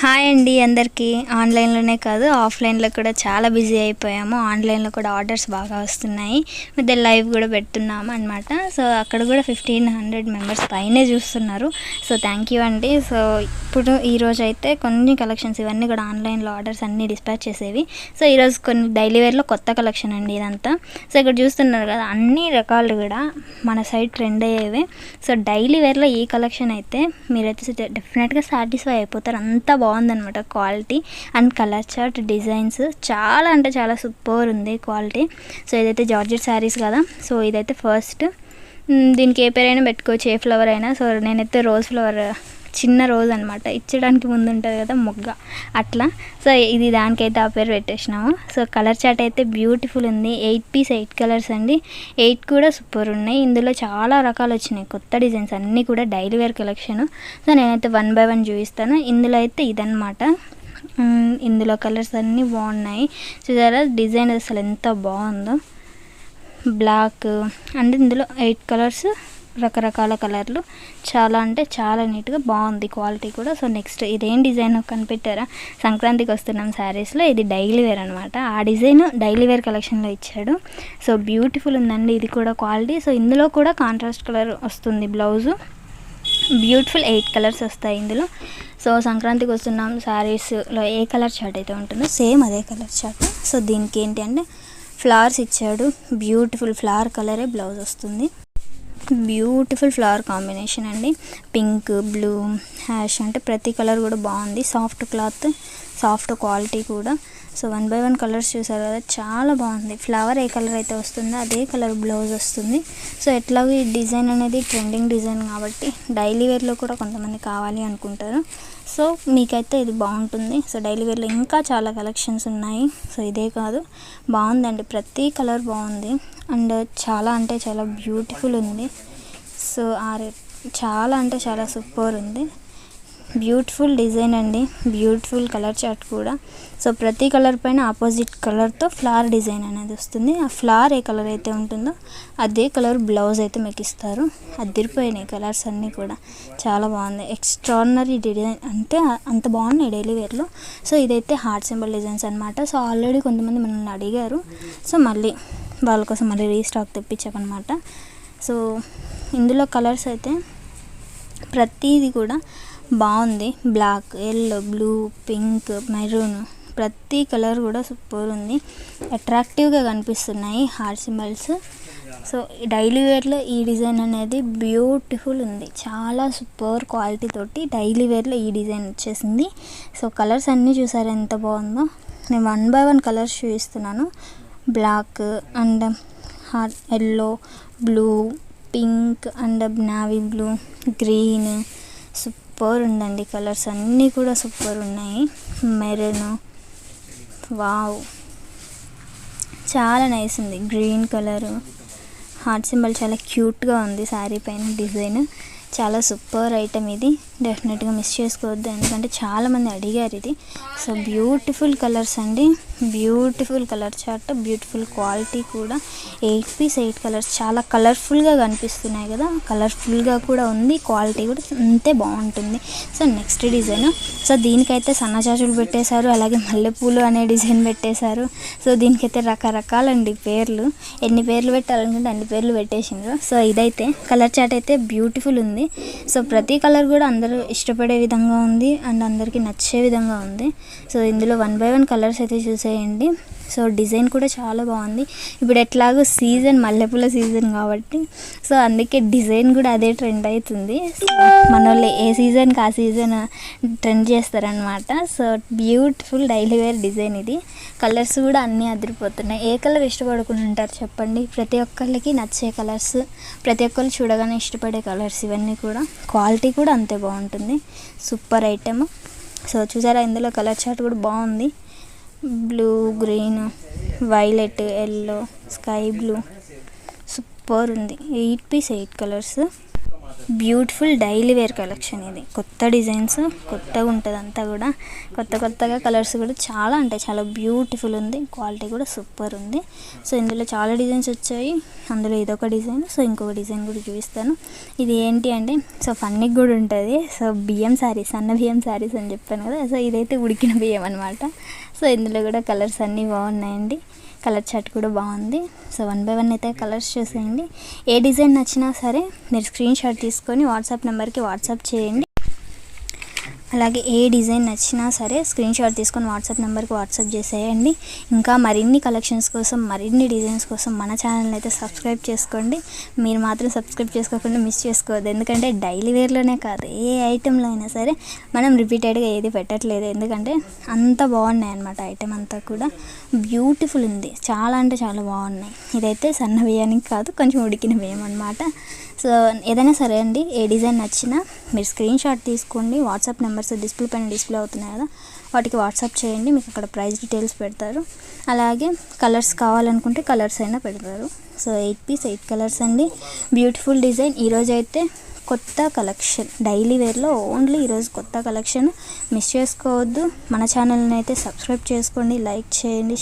Hi అండి అందరికీ. ఆన్లైన్లోనే కాదు ఆఫ్లైన్లో కూడా చాలా బిజీ అయిపోయాము. ఆన్లైన్లో కూడా ఆర్డర్స్ బాగా వస్తున్నాయి. మధ్య లైవ్ కూడా పెడుతున్నాము అనమాట సో అక్కడ కూడా ఫిఫ్టీన్ హండ్రెడ్ మెంబర్స్ పైనే చూస్తున్నారు. సో థ్యాంక్ యూ అండి. సో ఇప్పుడు ఈరోజు అయితే కొన్ని కలెక్షన్స్ ఇవన్నీ కూడా ఆన్లైన్లో ఆర్డర్స్ అన్నీ డిస్పాచ్ చేసేవి. సో ఈరోజు కొన్ని డైలీ వేర్లో కొత్త కలెక్షన్ అండి ఇదంతా. సో ఇక్కడ చూస్తున్నారు కదా అన్ని రకాలు కూడా మన సైడ్ ట్రెండ్ అయ్యేవి. సో డైలీ వేర్లో ఈ కలెక్షన్ అయితే మీరైతే డెఫినెట్గా సాటిస్ఫై అయిపోతారు. అంతా బాగుందనమాట quality. And colour chart designs చాలా అంటే చాలా సూపర్ ఉంది క్వాలిటీ. సో ఇదైతే జార్జెట్ శారీస్ కదా. సో ఇదైతే ఫస్ట్. దీనికి ఏ పేరైనా పెట్టుకోవచ్చు ఏ ఫ్లవర్ అయినా. సో నేనైతే రోజ్ ఫ్లవర్ చిన్న రోజు అనమాట ఇచ్చడానికి ముందు ఉంటుంది కదా మొగ్గ. అట్లా. సో ఇది దానికైతే ఆ పేరు పెట్టేసినాము. సో కలర్ చార్ట్ అయితే బ్యూటిఫుల్ ఉంది. ఎయిట్ పీస్ ఎయిట్ కలర్స్ అండి. ఎయిట్ కూడా సూపర్ ఉన్నాయి. ఇందులో చాలా రకాలు వచ్చినాయి. కొత్త డిజైన్స్ అన్నీ కూడా డైలీ వేర్ కలెక్షన్. సో నేనైతే వన్ బై వన్ చూపిస్తాను. ఇందులో అయితే ఇదనమాట ఇందులో కలర్స్ అన్నీ బాగున్నాయి. చూసారా? డిజైన్ అసలు ఎంత బాగుందో. బ్లాక్. అంటే ఇందులో ఎయిట్ కలర్స్. రకరకాల కలర్లు. చాలా అంటే చాలా నీట్గా బాగుంది క్వాలిటీ కూడా. సో నెక్స్ట్ ఇదేం డిజైన్ కనిపెట్టారా? సంక్రాంతికి వస్తున్నాం శారీస్లో. ఇది డైలీ వేర్ అనమాట ఆ డిజైన్ డైలీ వేర్ కలెక్షన్లో ఇచ్చాడు. సో బ్యూటిఫుల్ ఉందండి. ఇది కూడా క్వాలిటీ. సో ఇందులో కూడా కాంట్రాస్ట్ కలర్ వస్తుంది బ్లౌజు. బ్యూటిఫుల్ ఎయిట్ కలర్స్ వస్తాయి ఇందులో. సో సంక్రాంతికి వస్తున్నాం శారీస్లో ఏ కలర్ చార్ట్ అయితే ఉంటుందో సేమ్ అదే కలర్ చార్ట్. సో దీనికి ఏంటి అంటే ఫ్లవర్స్ ఇచ్చాడు. బ్యూటిఫుల్ ఫ్లవర్ కలరే బ్లౌజ్ వస్తుంది. బ్యూటిఫుల్ ఫ్లవర్ కాంబినేషన్ అండి. పింక్ బ్లూ హ్యాష్ అంటే ప్రతి కలర్ కూడా బాగుంది. సాఫ్ట్ క్లాత్ సాఫ్ట్ క్వాలిటీ కూడా. So one by one colours చూసారు కదా చాలా బాగుంది. ఫ్లవర్ ఏ కలర్ అయితే వస్తుందో అదే కలర్ బ్లౌజ్ వస్తుంది. సో ఎట్లాగో ఈ డిజైన్ అనేది ట్రెండింగ్ డిజైన్ కాబట్టి డైలీ వేర్లో కూడా కొంతమంది కావాలి అనుకుంటారు. సో మీకైతే ఇది బాగుంటుంది. సో డైలీ వేర్లో ఇంకా చాలా కలెక్షన్స్ ఉన్నాయి. సో ఇదే కాదు బాగుందండి. ప్రతి కలర్ బాగుంది. అండ్ చాలా అంటే చాలా బ్యూటిఫుల్ ఉంది. సో ఆ చాలా అంటే చాలా సూపర్ ఉంది. బ్యూటిఫుల్ డిజైన్ అండి. బ్యూటిఫుల్ కలర్ చార్ట్ కూడా. సో ప్రతి కలర్ పైన ఆపోజిట్ కలర్తో ఫ్లవర్ డిజైన్ అనేది వస్తుంది. ఆ ఫ్లవర్ ఏ కలర్ అయితే ఉంటుందో అదే కలర్ బ్లౌజ్ అయితే మీకు ఇస్తారు. అదిరిపోయినాయి కలర్స్ అన్నీ కూడా. చాలా బాగుంది. ఎక్స్ట్రాడినరీ డిజైన్ అంటే అంత బాగున్నాయి డైలీ వేర్లో. సో ఇదైతే హార్ట్ సింబల్ డిజైన్స్ అనమాట సో ఆల్రెడీ కొంతమంది మనల్ని అడిగారు. సో మళ్ళీ వాళ్ళ కోసం మళ్ళీ రీస్టాక్ తెప్పించామన్నమాట. సో ఇందులో కలర్స్ అయితే ప్రతిదీ కూడా బాగుంది. Black yellow blue pink maroon ప్రతి కలర్ కూడా సూపర్ ఉంది. అట్రాక్టివ్గా కనిపిస్తున్నాయి హార్ సింబల్స్. సో డైలీ వేర్లో ఈ డిజైన్ అనేది బ్యూటిఫుల్ ఉంది. చాలా సూపర్ క్వాలిటీ తోటి డైలీ వేర్లో ఈ డిజైన్ వచ్చేసింది. సో కలర్స్ అన్నీ చూసారు ఎంత బాగుందో. నేను వన్ బై వన్ కలర్స్ చూపిస్తున్నాను. Black and hour yellow blue pink and navy blue green super ఉందండి కలర్స్ అన్నీ కూడా సూపర్ ఉన్నాయి. Maroon wow. చాలా నైస్ ఉంది. Green colour. హార్ట్ సింబల్ చాలా క్యూట్గా ఉంది శారీ పైన డిజైన్. చాలా సూపర్ ఐటమ్ ఇది. డెఫినెట్గా మిస్ చేసుకోవద్దు. ఎందుకంటే చాలామంది అడిగారు ఇది. సో బ్యూటిఫుల్ కలర్స్ అండి. Beautiful colour chart beautiful quality కూడా. ఎయిట్ పీస్ ఎయిట్ కలర్స్ చాలా కలర్ఫుల్గా కనిపిస్తున్నాయి కదా. కలర్ఫుల్గా కూడా ఉంది. క్వాలిటీ కూడా అంతే బాగుంటుంది. సో నెక్స్ట్ డిజైన్ సో దీనికైతే సన్నజాజులు పెట్టేశారు. అలాగే మల్లెపూలు అనే డిజైన్ పెట్టేశారు. సో దీనికైతే రకరకాలండి పేర్లు. ఎన్ని పేర్లు పెట్టాలనుకుంటే అన్ని పేర్లు పెట్టేసిండ్రు. సో ఇదైతే కలర్ చార్ట్ అయితే బ్యూటిఫుల్ ఉంది. సో ప్రతి కలర్ కూడా అందరూ ఇష్టపడే విధంగా ఉంది అండ్ అందరికీ నచ్చే విధంగా ఉంది. సో ఇందులో వన్ బై వన్ కలర్స్ అయితే చూసేయండి. సో డిజైన్ కూడా చాలా బాగుంది. ఇప్పుడు ఎట్లాగో సీజన్ మల్లెపూల సీజన్ కాబట్టి సో అందుకే డిజైన్ కూడా అదే ట్రెండ్ అవుతుంది మన వాళ్ళు ఏ సీజన్కి ఆ సీజన్ ట్రెండ్ చేస్తారనమాట so beautiful daily wear design ఇది. కలర్స్ కూడా అన్నీ అదిరిపోతున్నాయి. ఏ కలర్ ఇష్టపడుకుంటుంటారు చెప్పండి? ప్రతి ఒక్కళ్ళకి నచ్చే కలర్స్ ప్రతి ఒక్కరు చూడగానే ఇష్టపడే కలర్స్ ఇవన్నీ కూడా. క్వాలిటీ కూడా అంతే బాగుంటుంది. Super item. సో చూసారా ఇందులో కలర్ చార్ట్ కూడా బాగుంది. Blue green violet yellow sky blue. Super ఉంది. Eight piece eight colours. Beautiful daily wear collection ఇది. కొత్త డిజైన్స్ కొత్తగా ఉంటుంది అంతా కూడా. కొత్త కొత్తగా కలర్స్ కూడా చాలా అంటే చాలా బ్యూటిఫుల్ ఉంది. క్వాలిటీ కూడా సూపర్ ఉంది. సో ఇందులో చాలా డిజైన్స్ వచ్చాయి. అందులో ఇదొక డిజైన్ సో ఇంకొక డిజైన్ కూడా చూపిస్తాను. ఇది ఏంటి అంటే సో ఫన్నీ కూడా ఉంటుంది. సో బియ్యం శారీస్ సన్న బియ్యం శారీస్ అని చెప్పాను కదా. సో ఇదైతే ఉడికిన బియ్యం అనమాట సో ఇందులో కూడా కలర్స్ అన్నీ బాగున్నాయండి. కలర్ చార్ట్ కూడా బాగుంది. సో వన్ బై వన్ అయితే కలర్స్ చూసేయండి. ఏ డిజైన్ నచ్చినా సరే మీరు స్క్రీన్ షాట్ తీసుకొని వాట్సాప్ నెంబర్కి వాట్సాప్ చేయండి. అలాగే ఏ డిజైన్ నచ్చినా సరే స్క్రీన్ షాట్ తీసుకొని వాట్సాప్ నెంబర్కి వాట్సాప్ చేసేయండి. ఇంకా మరిన్ని కలెక్షన్స్ కోసం మరిన్ని డిజైన్స్ కోసం మన ఛానల్ని అయితే సబ్స్క్రైబ్ చేసుకోండి. మీరు మాత్రం సబ్స్క్రైబ్ చేసుకోకుండా మిస్ చేసుకోవద్దు. ఎందుకంటే డైలీ వేర్లోనే కాదు ఏ ఐటెంలో అయినా సరే మనం రిపీటెడ్గా ఏది పెట్టట్లేదు. ఎందుకంటే అంత బాగున్నాయి అనమాట ఐటెం అంతా కూడా. బ్యూటిఫుల్ ఉంది. చాలా అంటే చాలా బాగున్నాయి. ఇదైతే సన్న బియ్యానికి కాదు కొంచెం ఉడికిన బియ్యం అనమాట సో ఏదైనా సరే అండి ఏ డిజైన్ నచ్చినా మీరు స్క్రీన్ షాట్ తీసుకోండి. వాట్సాప్ నెంబర్స్ డిస్ప్లే పైన డిస్ప్లే అవుతున్నాయి కదా వాటికి వాట్సాప్ చేయండి. మీకు అక్కడ ప్రైస్ డీటెయిల్స్ పెడతారు. అలాగే కలర్స్ కావాలనుకుంటే కలర్స్ అయినా పెడతారు. So eight piece eight colours అండి. బ్యూటిఫుల్ డిజైన్ ఈరోజు అయితే కొత్త కలెక్షన్ డైలీ వేర్లో ఓన్లీ ఈరోజు కొత్త కలెక్షన్ మిస్ చేసుకోవద్దు. మన ఛానల్ని అయితే సబ్స్క్రైబ్ చేసుకోండి. లైక్ చేయండి.